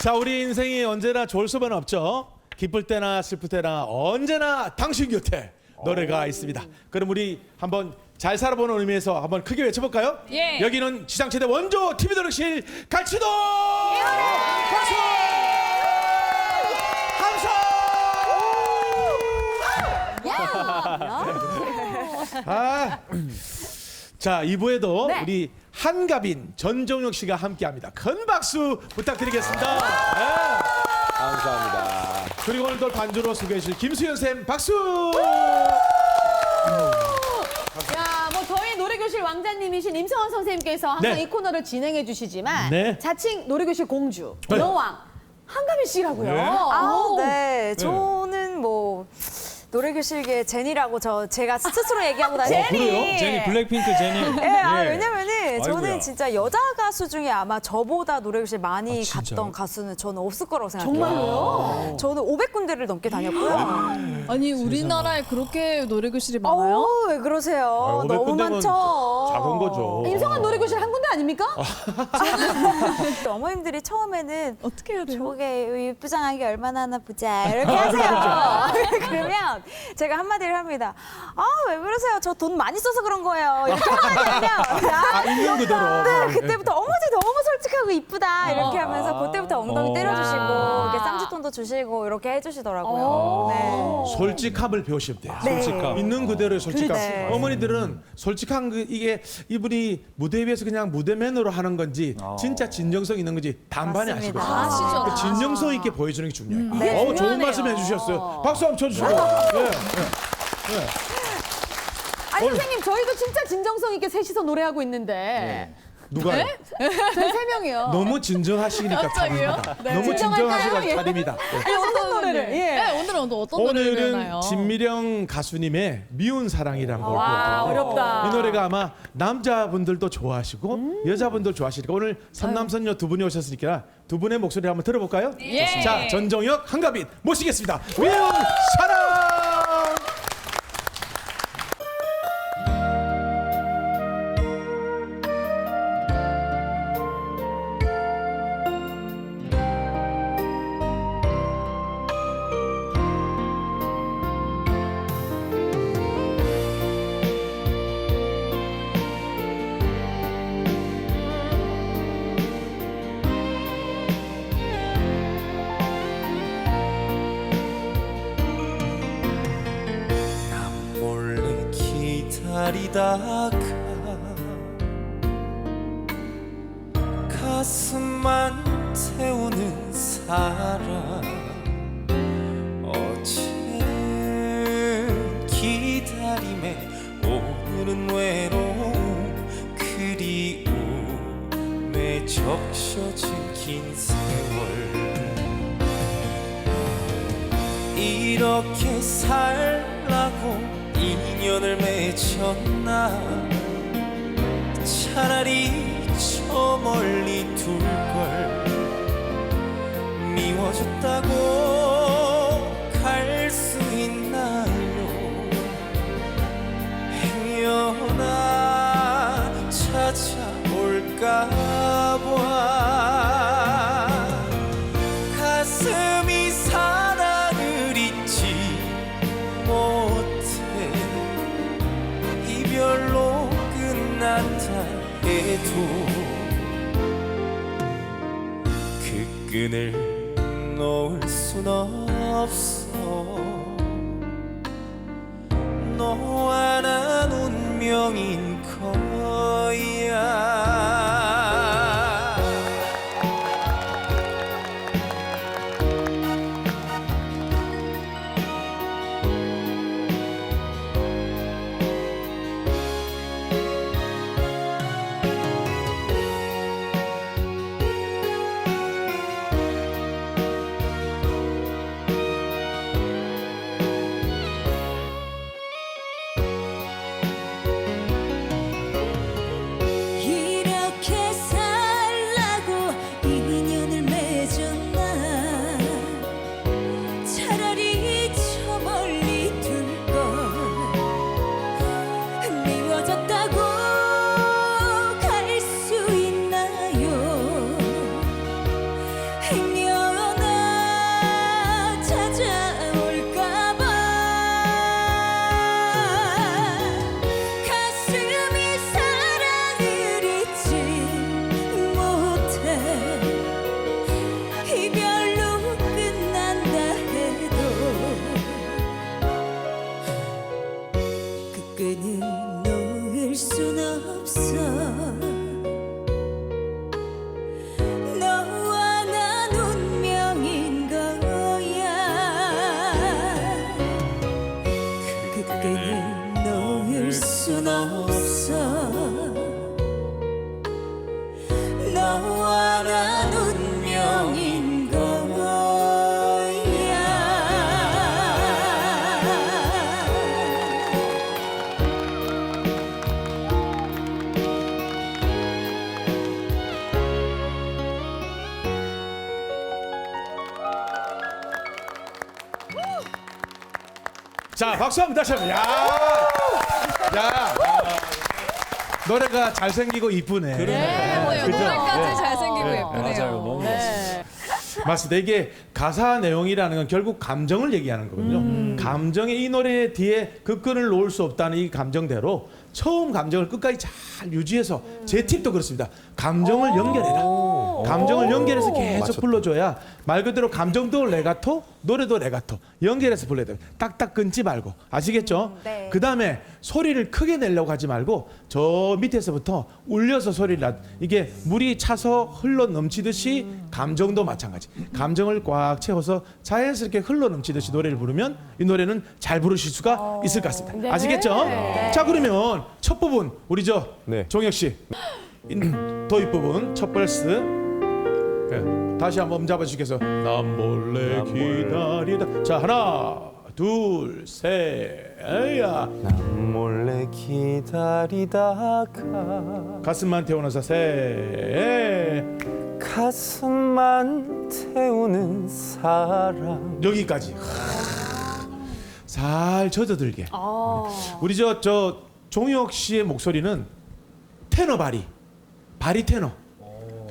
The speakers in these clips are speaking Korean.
자, 우리 인생이 언제나 좋을 수만 없죠. 기쁠 때나 슬플 때나 언제나 당신 곁에 노래가 있습니다. 그럼 우리 한번 잘 살아보는 의미에서 한번 크게 외쳐볼까요? 예. 여기는 지상체대 원조 TV 노력실 갈치도 박수! 함성! 아, 자 2부에도 네. 우리 한가빈 전종혁 씨가 함께합니다. 큰 박수 부탁드리겠습니다. 네. 감사합니다. 그리고 오늘도 반주로 소개해 주실 김수현 쌤 박수. 야, 뭐 저희 노래교실 왕자님이신 임성원 선생님께서 항상 네. 이 코너를 진행해 주시지만 네. 자칭 노래교실 공주, 네. 여왕 한가미 씨라고요. 네. 아우, 오. 네. 저는 뭐 노래교실계 제니라고 저 제가 스스로 얘기하고 다니는 그래요? 제니 블랙핑크 제니. 예, 아, 예. 왜냐면은 아이고야. 저는 진짜 여자 가수 중에 아마 저보다 노래교실 많이 아, 진짜요? 갔던 가수는 저는 없을 거라고 생각해요. 정말로요? 저는 500군데를 넘게 다녔고요. 아니 우리나라에 그렇게 노래교실이 많아요? 어, 왜 그러세요? 아, 500 너무 군데면 많죠. 작은 거죠. 임성원 노래교실 한 군데 아닙니까? 어머님들이 처음에는 어떻게 해야 돼요? 저게 예쁘장한 게 얼마나 하나 보자 이렇게 하세요. 그러면 제가 한마디를 합니다. 아 왜 그러세요? 저 돈 많이 써서 그런 거예요. 이렇게. 아, 있는 그대로. 네, 그때부터 어머 쟤 너무 솔직하고 이쁘다 이렇게 하면서 그때부터 엉덩이 어. 때려주시고 아. 이렇게 쌍짓돈도 주시고 이렇게 어. 해주시더라고요. 네. 솔직함을 배우시면 돼요. 네. 솔직함. 있는 그대로의 솔직함. 그렇지. 어머니들은 솔직한 그 이게 이분이 무대 위에서 그냥 무대맨으로 하는 건지 진짜 진정성 있는 건지 반반이 맞습니다. 아시거든요. 아시죠? 그 진정성 있게 보여주는 게 중요해요. 네. 어, 좋은. 말씀 해주셨어요. 박수 한번 쳐주시고. 네. 아니 선생님 저희도 진짜 진정성 있게 셋이서 노래하고 있는데 누가 저희 세 명이요. 너무 진정하시니까 갑자기요? 네. 너무 진정할까요? 진정하시니까 예. 차립니다. 네. 아니 어떤 노래를? 예. 네, 오늘은 또 어떤 노래를 오늘은? 진미령 가수님의 미운 사랑이라는 걸와 보여드릴게요. 어렵다. 이 노래가 아마 남자분들도 좋아하시고 여자분들 좋아하시니까 오늘 선남선녀 두 분이 오셨으니까 두 분의 목소리 한번 들어볼까요? 예. 자 전정혁 한가빈 모시겠습니다. 미운 사랑. 기 차라리 저 멀리 둘 걸 미워졌다고 끈을 놓을 순 없어. 너와 난 운명인 자, 박수 한번 다시 한번. 야, 야, 노래가 잘생기고 이쁘네. 네, 뭐 그죠? 노래까지 잘생기고 예쁘네요. 맞아요. 너무 네. 맞습니다. 이게 가사 내용이라는 건 결국 감정을 얘기하는 거거든요. 감정의 이 노래 뒤에 그 끈을 놓을 수 없다는 이 감정대로 처음 감정을 끝까지 잘 유지해서 제 팁도 그렇습니다. 감정을 연결해라. 감정을 연결해서 계속 불러줘야 말 그대로 감정도 레가토, 노래도 레가토 연결해서 불러야 돼요. 딱딱 끊지 말고 아시겠죠? 네. 그 다음에 소리를 크게 내려고 하지 말고 저 밑에서부터 울려서 소리를 나 이게 물이 차서 흘러 넘치듯이 감정도 마찬가지 감정을 꽉 채워서 자연스럽게 흘러 넘치듯이 노래를 부르면 이 노래는 잘 부르실 수가 있을 것 같습니다 네. 아시겠죠? 자 그러면 첫 부분 우리 저 네. 종혁 씨 도입 부분 첫 벌스 네, 다시 한번 잡아 주시겠어요? 난 몰래 기다리다. 자 하나 둘셋. 에야. 난 몰래 기다리다가 가슴만 태우면서 셋 가슴만 태우는 사람. 여기까지. 잘 젖어들게. 우리 저 저 종혁 씨의 목소리는 테너 바리 바리 테너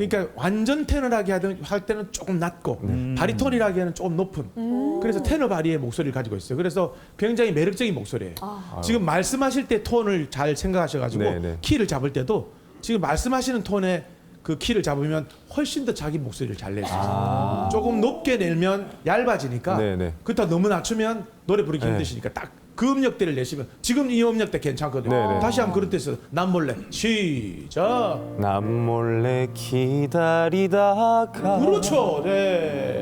그러니까 완전 테너라게 하던 할 때는 조금 낮고 바리톤이라기에는 조금 높은 그래서 테너 바리의 목소리를 가지고 있어요 그래서 굉장히 매력적인 목소리예요 지금 말씀하실 때 톤을 잘 생각하셔가지고 네, 네. 키를 잡을 때도 지금 말씀하시는 톤의 그 키를 잡으면 훨씬 더 자기 목소리를 잘 낼 수 있어요. 조금 높게 내면 얇아지니까 네, 네. 그렇다 너무 낮추면 노래 부르기 네. 힘드시니까 딱 그 음역대를 내시면 지금 이 음역대 괜찮거든요. 네, 네. 다시 한번 그런 데서 남 몰래 시작. 난 몰래 기다리다가 그렇죠. 네.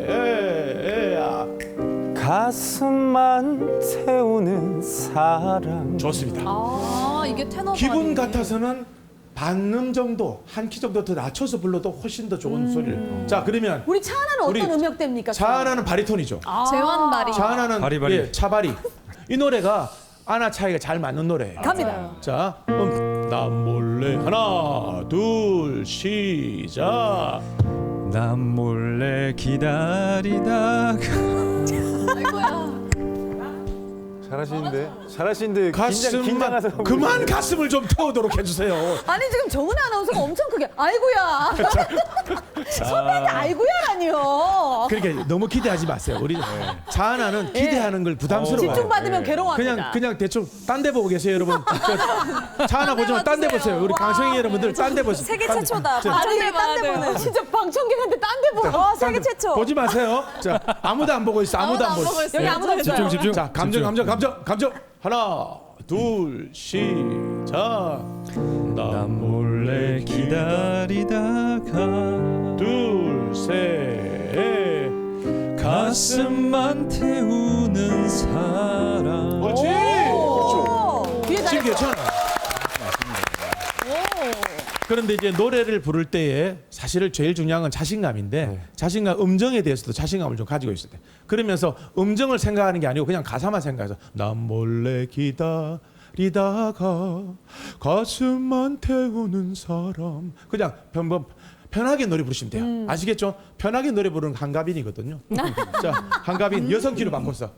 에, 에, 아. 가슴만 태우는 사람 좋습니다. 아, 이게 테너 기분. 같아서는 반음 정도 한 키 정도 더 낮춰서 불러도 훨씬 더 좋은 소리를. 자 그러면 우리 차하나는 우리 어떤 음역대입니까? 차하나는 바리톤이죠. 재환 발이. 차하나는 바리바리. 예, 차바리. 이 노래가 아나 차이가 잘 맞는 노래예요. 갑니다. 자, 음, 남 몰래 하나, 둘, 시작. 난 몰래 기다리다가 잘하시는데 잘하시는데 긴장 긴장하서 가슴만 그만 가슴을 좀 태우도록 해주세요. 아니 지금 정은혜 아나운서가 엄청 크게 아이고야 선배한테 아이고야라니요 그러니까 너무 기대하지 마세요. 우리 차하나는 기대하는 걸 부담스러워요. 집중받으면 괴로워합니다 그냥 그냥 대충 딴 데 보고 계세요, 여러분. 저 차하나 보지 마, 딴데 보세요. 우리 강성희 여러분들 딴 데 보세요. 세계 딴 데. 최초다. 딴데 보는. 진짜 방청객한테 딴 데 보고 어, 세계 최초. 보지 마세요. 자, 아무도 안 보고 있어. 아무도, 안 보고 있어. 여기 아무도 없어요 집중 집중 자, 감정, 감정, 감정, 감정. 하나, 둘, 시작. 난 몰래 기다리다가 둘, 셋. 가슴만 태우는 사람 그렇지. 그렇죠. 지금 괜찮아. 그런데 이제 노래를 부를 때에 사실 제일 중요한 건 자신감인데 자신감 음정에 대해서도 자신감을 좀 가지고 있어야 돼. 그러면서 음정을 생각하는 게 아니고 그냥 가사만 생각해서 난 몰래 기다리다가 가슴만 태우는 사람 그냥 편번 편하게 노래 부르시면 돼요. 아시겠죠? 편하게 노래 부르는 게 한가빈이거든요. 자, 한가빈 여성 키로 바꿨어.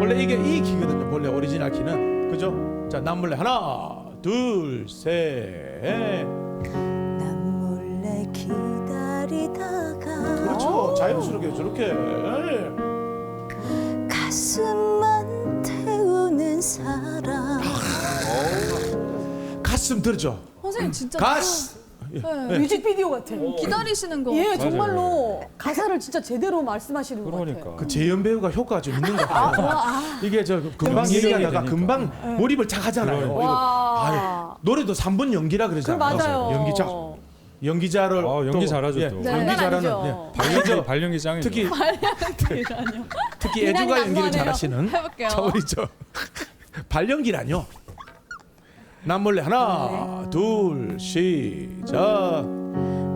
원래 이게 이 키거든요. 원래 오리지널 키는 그죠? 자, 남 몰래 하나, 둘, 셋. 난 몰래 기다리다가 그렇죠. 자연스럽게 저렇게. 예. 가슴만 태우는 사람. 가슴 들죠. 선생님 진짜 가 스. 네. 뮤직비디오 같아 기다리시는 거. 예 정말로 가사를 진짜 제대로 말씀하시는 것 같아요 그러니까 그 재현 배우가 효과가 좀 있는 것 같아요. 이게 저 금방 연기력이 얘기하다가 되니까. 금방 몰입을 잘 하잖아요. 이거. 와. 아유, 노래도 3분 연기라 그 그러잖아요. 맞아요 연기자. 연기자를 아, 연기 또, 잘하죠, 예, 또. 네, 연기 잘하는 아니죠. 예. 발연기 발연기 짱이죠 특히 특히 애주가 연기를 난무하네요. 잘하시는 해볼게요. 자 우리 저 발연기라뇨. 남 몰래 하나 둘 시작.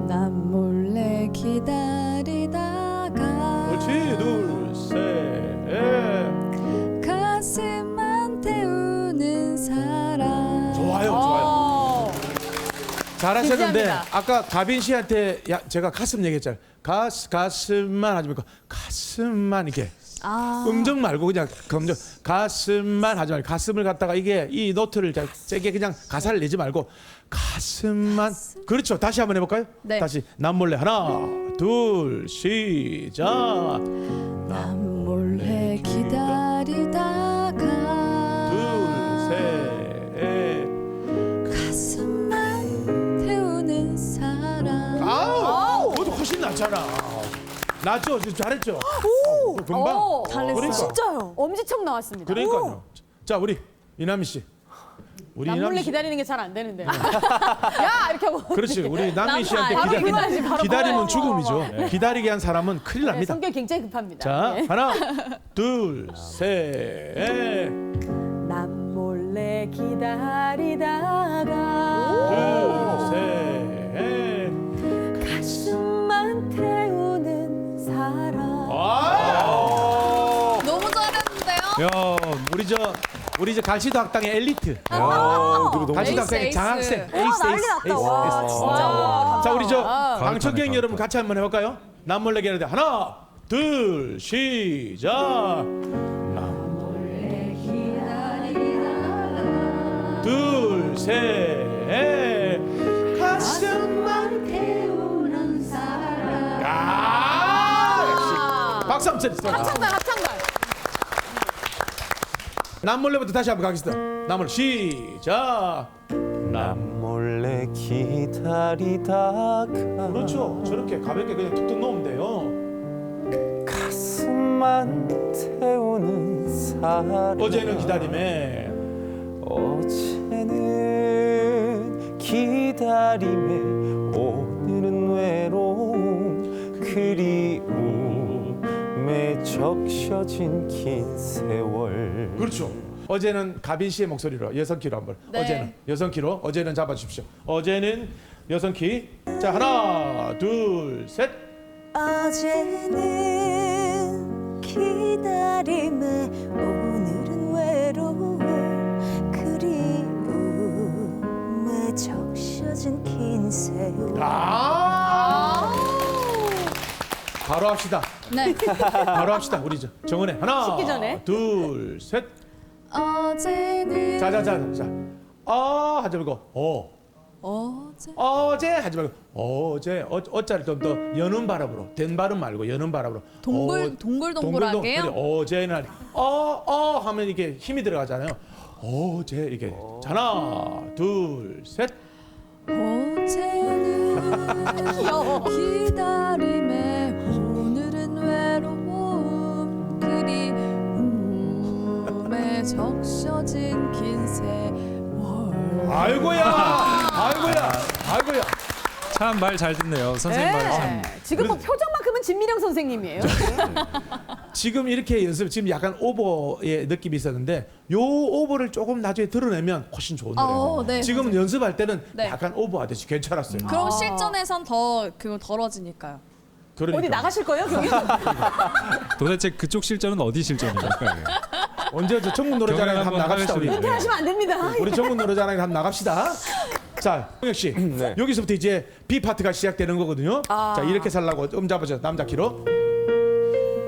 난 몰래 기다리다가 그렇지 둘셋 가슴만 태우는 사람. 좋아요 좋아요. 어. 잘하셨는데 기대합니다. 아까 가빈 씨한테 야 제가 가슴 얘기했잖아요. 가스 가슴만 하지 말고 가슴만 이렇게 아. 음정 말고 그냥 검정 가슴만 하지 말고 가슴을 갖다가 이게 이 노트를 자- 세게 그냥 가사를 내지 말고 가슴만. 그렇죠. 다시 한번 해볼까요? 네. 다시. 남 몰래. 하나 둘 시작. 난 몰래 기다리다가 둘셋. 가슴만 태우는 사랑 아우! 그것도 훨씬 낫잖아 낫죠 잘했죠 오 금방 오, 잘했어요. 그러니까 진짜요. 엄지척 나왔습니다. 그러니까요 자 우리 이남희 씨 우리 남 몰래 기다리는 게 잘 안 되는데. 야 이렇게 하고. 그렇지 우리 남희 씨한테 바로 기다, 그만하지, 바로 기다리면. 죽음이죠 기다리게 한 사람은 큰일 네, 납니다 성격 굉장히 급합니다. 자 네. 하나 둘 셋 남 몰래 기다리다가 둘 셋 가슴만 태우는 사랑. 아 너무 잘했는데요? 야, 우리 저 우리 저 갈시도 학당의 엘리트 아, 그리고 너무 갈시도 에이스, 학당의 에이스. 장학생 와, 난리 났다. 와, 진짜. 와. 자 우리 저 아. 방청객 가을타네, 여러분. 같이 한번 해볼까요? 남몰래 기다리다 하나 둘 시작 둘셋 가슴만 박수 한번 쳐주세요. 합창단 합창단. 남몰래부터 다시 한번 가겠습니다. 남몰래 시작. 몰래 기다리다가 그렇죠. 저렇게 가볍게 그냥 툭툭 놓으면 돼요. 가슴만 태우는 사랑 어제는 기다림에. 어제는 기다림에. 오늘은 외로 적셔진 긴 세월 그렇죠. 어제는 가빈 씨의 목소리로 여성 키로 한번. 네. 어제는 여성 키로 어제는 잡아주십시오. 어제는 여성 키. 자 하나 둘 셋. 어제는 기다림에 오늘은 외로움 그리움에 적셔진 긴 세월 아. 바로 합시다. 네. 바로 합시다. 우리 저 정은혜 하나 씻기 전에. 둘 셋. 어제는 자자자 자. 아 하지 말고 어. 어제 어제 하지 말고 어제 어, 어짜리 좀더 여는 발음으로 된 발음 말고 여는 발음으로 동글 어, 동글동글하게요? 그래, 어제는 어어 하면 이게 힘이 들어가잖아요. 어제 이게 자, 하나 둘 셋. 어제는 기다림 적셔진 긴 세월 아이고야 아이고야 아이고야. 참 말 잘 듣네요. 선생님 말 참. 네. 지금 뭐 표정만큼은 진미령 선생님이에요. 지금 이렇게 연습 지금 약간 오버의 느낌이 있었는데 요 오버를 조금 나중에 드러내면 훨씬 좋은 노래예요. 어, 네, 지금 연습할 때는 네. 약간 오버하듯이 괜찮았어요. 그럼 실전에선 더 그거 덜어지니까요. 그러니까. 어디 나가실 거예요, 경연? 도대체 그쪽 실전은 어디 실전입니까? 언제 저 전국 노래자랑 경연 한번 한번 나갑시다 우리. 하겠습니다. 하시면 안 됩니다. 우리 전국 노래자랑 한번 나갑시다. 자, 홍혁 씨. 네. 여기서부터 이제 B 파트가 시작되는 거거든요. 자, 이렇게 살라고 음 잡아줘. 남자 키로.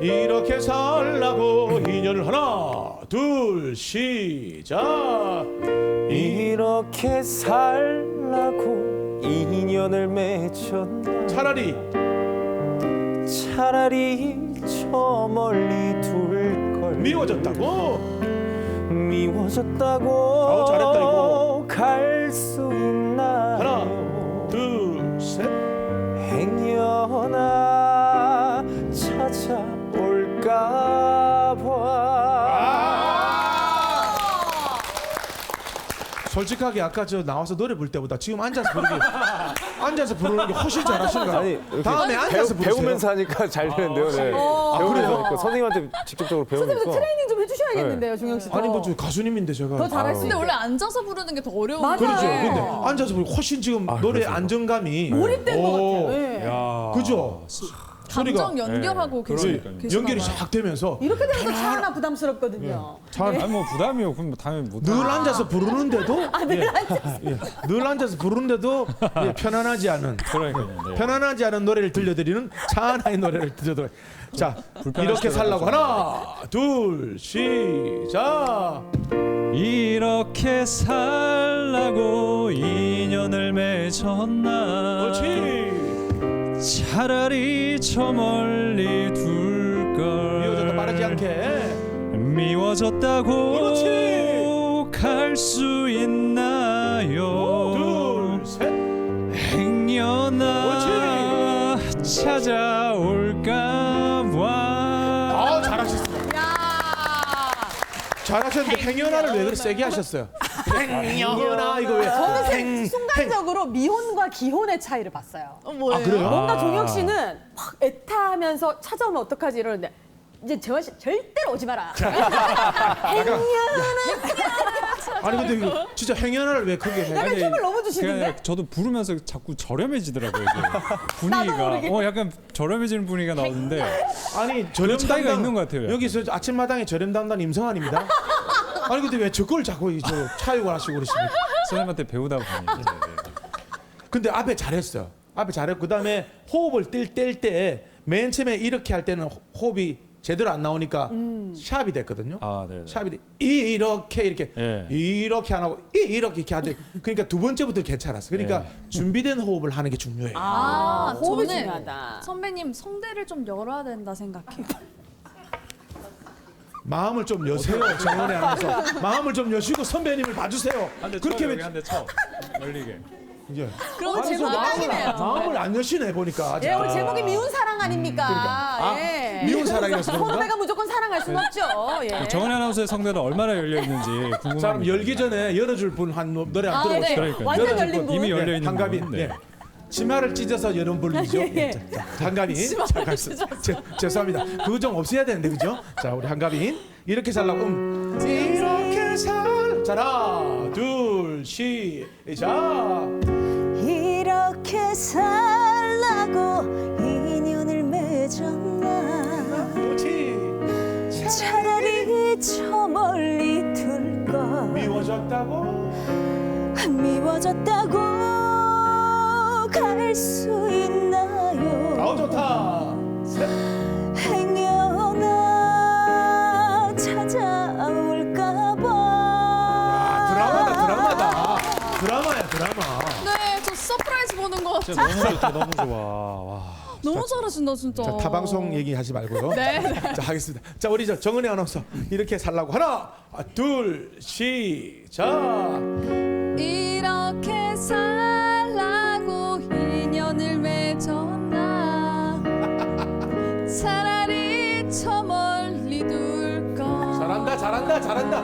이렇게 살라고 인연을 하나, 둘, 시작. 이렇게 살라고 인연을 맺었나 차라리 차라리 저 멀리 둘걸 미워졌다고. 미워졌다고 아우, 잘했다, 이거. 갈수 있나 하나, 둘, 셋. 행여나 찾아올까 봐 솔직하게 아까 저 나와서 노래 부를 때보다 지금 앉아서 부르기 앉아서 부르는 게 훨씬 잘하시는 거 아니. 이렇게 다음에 앉아서 부르세요. 배우면서 하니까 잘 되는데요 네. 아, 배우면서? 하니까 선생님한테 직접적으로 선생님 배우니까 트레이닝 좀 해주셔야겠는데요, 종영 씨. 아니 뭐저 가수님인데 제가 더 잘할 수 근데 있게. 원래 앉아서 부르는 게 더 어려운 맞아요. 그렇죠. 거예요. 근데 앉아서 부르 훨씬 지금 노래 그러세요? 안정감이 몰입된 것 오, 같아요. 네. 야. 그죠? 소리가 감정 연결하고 네, 계시, 그러니까요. 계시나 연결이 봐요. 싹 되면서 이렇게 되면 또 차 하나 부담스럽거든요. 잘 아니 뭐 부담이요. 그럼 당연히 못. 늘 앉아서 부르는데도 늘 앉아서 예, 늘 앉아서 부르는데도 예, 편안하지 않은 그러니까요. 네. 편안하지 않은 노래를 들려드리는 차 하나의 노래를 들려드려. 자 이렇게 살라고 하나 둘 시작. 이렇게 살라고 인연을 맺었나 그렇지. 차라리 저 멀리 둘걸 미워져도 빠르지 않게. 미워졌다고. 갈 수 있나요 둘 셋. 행여나 찾아올까 봐 아 잘하셨습니다. 야. 잘하셨는데 행여나를 왜 그렇게 세게 하셨어요? 행여나 이거 왜? 저는 생- 행- 순간적으로 미혼과 기혼의 차이를 봤어요. 뭐예요? 아, 그래요? 뭔가 아. 종혁 씨는 막 애타하면서 찾아오면 어떡하지 이러는데 이제 재환 씨 절대로 오지 마라. 아니 근데 이거 진짜 행여나를 왜 크게 해? 약간 아니, 힘을 너무 그게 주시는데. 아니라 저도 부르면서 자꾸 저렴해지더라고요. 이게. 분위기가 모르게. 어 약간 저렴해지는 분위기가 나오는데 아니 저렴 차이가 담당 있는 것 같아요, 약간. 여기서 아침마당에 저렴 담당 임성환입니다. 아니 근데 왜 저걸 자꾸 이- 저 차육을 하시고 그러십니까? 선생님한테 배우다 보니 이제, 네. 근데 앞에 잘했어요. 앞에 잘했고 그다음에 호흡을 뗄때 맨 처음에 이렇게 할 때는 호- 호흡이 제대로 안 나오니까 샵이 됐거든요. 아, 네. 네. 샵이 돼. 이렇게 이렇게 예. 이렇게 안 하고 이 이렇게 이렇게 하는데 그러니까 두 번째부터 괜찮았어. 그러니까 준비된 호흡을 하는 게 중요해요. 아, 호흡이 저는 중요하다. 선배님 성대를 좀 열어야 된다 생각해요. 마음을 좀 여세요. 정원에 안에서 마음을 좀 여시고 선배님을 봐주세요. 그렇게 왜 한대 쳐 멀리게. 이제 그럼 제목이 마음을- 딱이네요. 마음을 안 여시네 보니까. 예, 우리 제목이 미운 사랑 그러니까. 아닙니까? 아, 예. 미운 사랑이라서 그런가? 선배가 무조건 사랑할 순 없죠. 예. 정은혜 아나운서의 성대는 얼마나 열려 있는지 궁금합니다. 자 그럼 열기 전에 열어줄 분 한 노래 아, 한번 네. 그러니까요. 완전 열린 분. 이미 열려 있는 한가빈. 분, 네. 네. 치마를 찢어서 여름 불리죠. 예, 예. 자, 한가빈. 자, 가시- 제- 죄송합니다. 그거 좀 없애야 되는데 그죠? 자 우리 한가빈 이렇게 살라고 음. 이렇게 살. 자 하나 둘 시작. 미워졌다고 갈 수 있나요 아우 좋다. 셋. 행여나 찾아올까봐 아, 드라마다 드라마다. 드라마야 드라마. 네, 저 서프라이즈 보는 거 진짜 너무 좋다, 너무 좋아. 와. 너무 잘하신다 진짜. 자, 타방송 얘기하지 말고요. 네. 자, 하겠습니다. 자, 우리 저 정은혜 아나운서 이렇게 살라고 하나, 아, 둘, 시작. 이 렇게 살라고 인연을 맺었나 차라리 저 멀리 둘까 잘한다, 잘한다, 잘한다.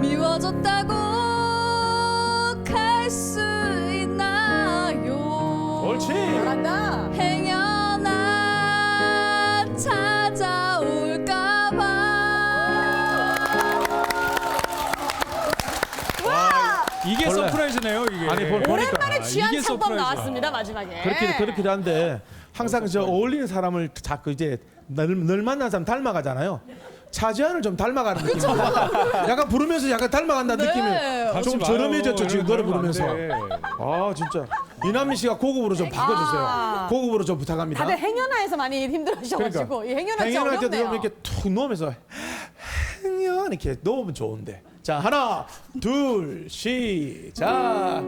미워졌다고 아니, 볼- 보니까. 오랜만에 아, 취한 이게 창법 서프라이즈야. 나왔습니다 마지막에. 그렇게 그렇긴 한데 항상 저 어울리는 사람을 자꾸 이제 늘, 늘 만난 사람 닮아가잖아요. 차지안을 좀 닮아가는 느낌. 약간 부르면서 약간 닮아간다는 느낌이 닮지 좀 마요. 저렴해졌죠 지금 노래 부르면서. 돼. 아 진짜 이남미 씨가 고급으로 좀 바꿔주세요. 아. 고급으로 좀 부탁합니다. 다들 행여나에서 많이 힘들어하셔가지고 이 진짜 행연할 때도 좀 어렵네요. 이렇게 툭 놓으면서 행연 이렇게 놓으면 좋은데. 자 하나 둘 시작.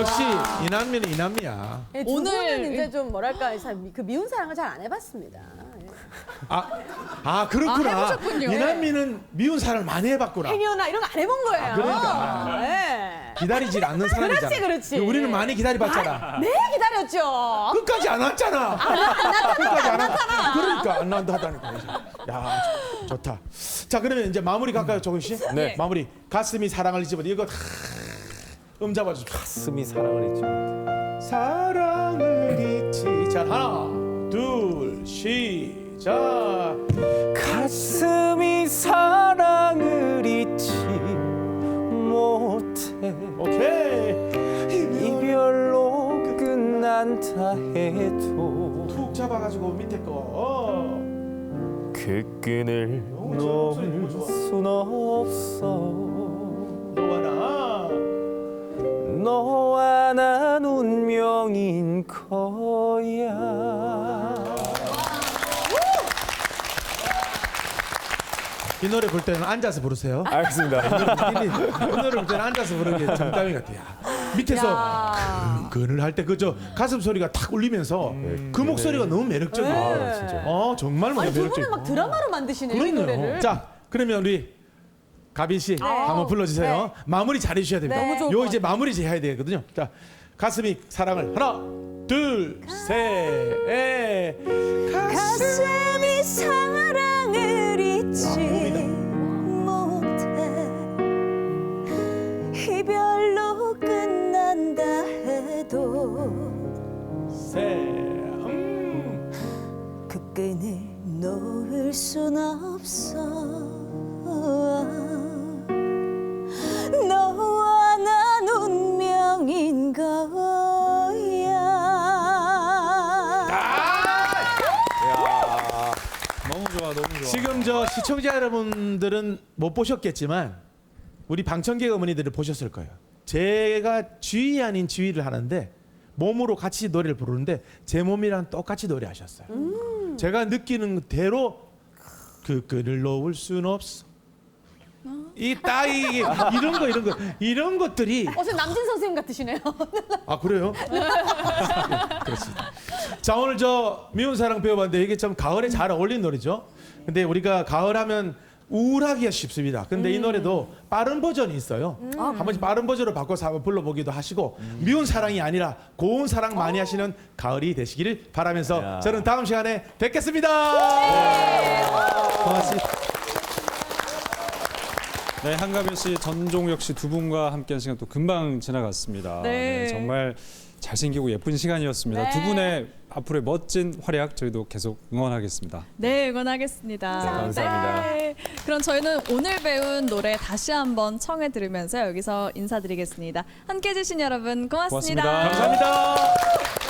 역시 이남미는 이남미야. 예, 두 오늘- 분은 이제 좀 뭐랄까 참, 그 미운 사랑을 잘 안 해봤습니다. 예. 아, 아 그렇구나. 아, 해보셨군요. 이남미는 미운 사랑을 많이 해봤구나. 행여나 이런 거 안 해본 거예요. 아, 그러니까. 예. 기다리질 않는 사람이잖아. 그렇지, 그렇지. 우리는 많이 기다려봤잖아. 네 기다렸죠. 끝까지 안 왔잖아. 끝까지 안 왔. 그러니까 안 난다다니까. 야 좋- 좋다. 자 그러면 이제 마무리 갈까요, 조근 씨? 네. 마무리. 가슴이 사랑을 못. 이거 다 음 잡아주십시오. 가슴이 사랑을 잊지 못해. 사랑을 잊지. 자 하나, 둘, 시작. 가슴이 사랑을 잊지 못해 오케이. 이별로 끝난다 해도 툭 잡아가지고 밑에 거. 어. 그 끈을 너무 좋아, 놓을 너무 좋아. 순 없어 너와 나. 너와 난 운명인 거야 이 노래 볼 때는 앉아서 부르세요. 알겠습니다 이 노래 볼 때는 앉아서 부르는 게 정답인 것 같아요. 밑에서 근을 할 때 그저 가슴 소리가 탁 울리면서 그 목소리가 너무 매력적이에요. 아, 진짜. 어 정말 아니 두 분은 매력적이고. 막 드라마로 만드시네요 이 노래를. 자 그러면 우리 가빈 씨 한번 불러주세요. 마무리 잘 해주셔야 됩니다. 네. 너무 좋을 요 것 이제 마무리 해야 되거든요. 자 가슴이 사랑을 하나 둘셋 가슴이 사랑을 잊지 못해 이별로 끝난다 해도 셋 음. 그 끈을 놓을 순 없어 너와 난 운명인 거야 너무 좋아, 너무 좋아. 지금 저 시청자 여러분들은 못 보셨겠지만 우리 방청객 어머니들을 보셨을 거예요. 제가 주의 아닌 주의를 하는데 몸으로 같이 노래를 부르는데 제 몸이랑 똑같이 노래하셨어요. 제가 느끼는 대로 그 끈을 놓을 순 없어. 이 따이 이런 거 이런 거 이런 것들이 어, 선 남진 선생님 같으시네요. 아 그래요? 그렇습니다. 자 오늘 저 미운 사랑 배워봤는데 이게 참 가을에 잘 어울리는 노래죠. 근데 우리가 가을하면 우울하기가 쉽습니다. 근데 이 노래도 빠른 버전이 있어요. 한 번씩 빠른 버전으로 바꿔서 한번 불러보기도 하시고 미운 사랑이 아니라 고운 사랑 많이 하시는 가을이 되시기를 바라면서 야. 저는 다음 시간에 뵙겠습니다. 고맙습니다. 네, 한가빈 씨, 전종혁 씨두 분과 함께한 시간 또 금방 지나갔습니다. 네. 정말 잘생기고 예쁜 시간이었습니다. 네. 두 분의 앞으로의 멋진 활약 저희도 계속 응원하겠습니다. 네, 응원하겠습니다. 감사합니다. 네. 그럼 저희는 오늘 배운 노래 다시 한번 청해 들으면서 여기서 인사드리겠습니다. 함께 해주신 여러분 고맙습니다. 고맙습니다. 감사합니다.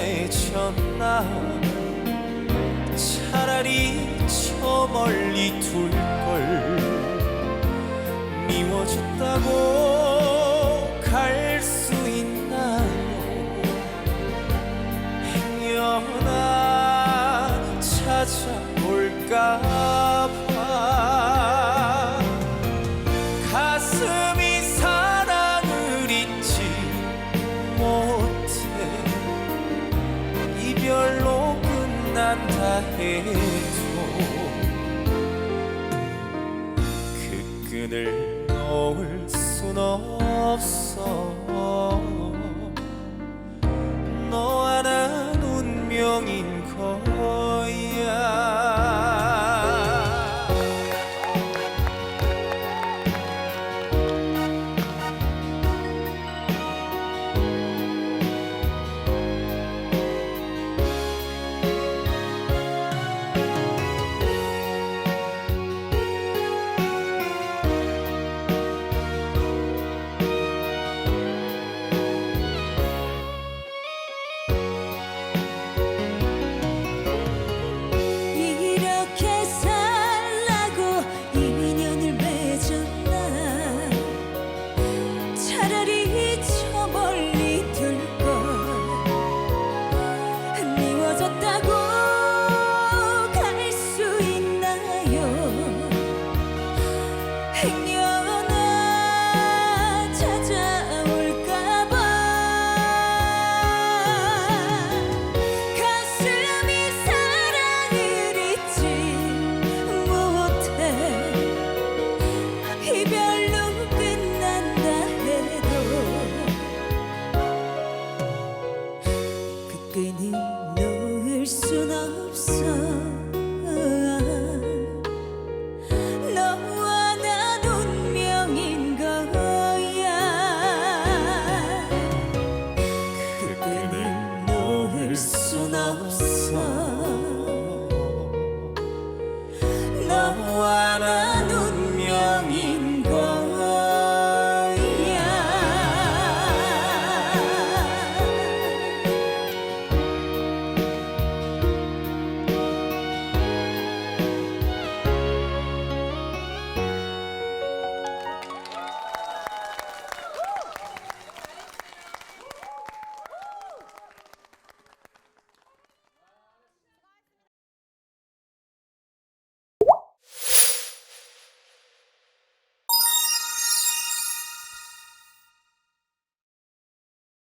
맺었나? 차라리 저 멀리 둘 걸. 미워졌다고 갈 수 있나요 행여나 찾아올까봐. 가슴 해도 그 끈을 놓을 순 없어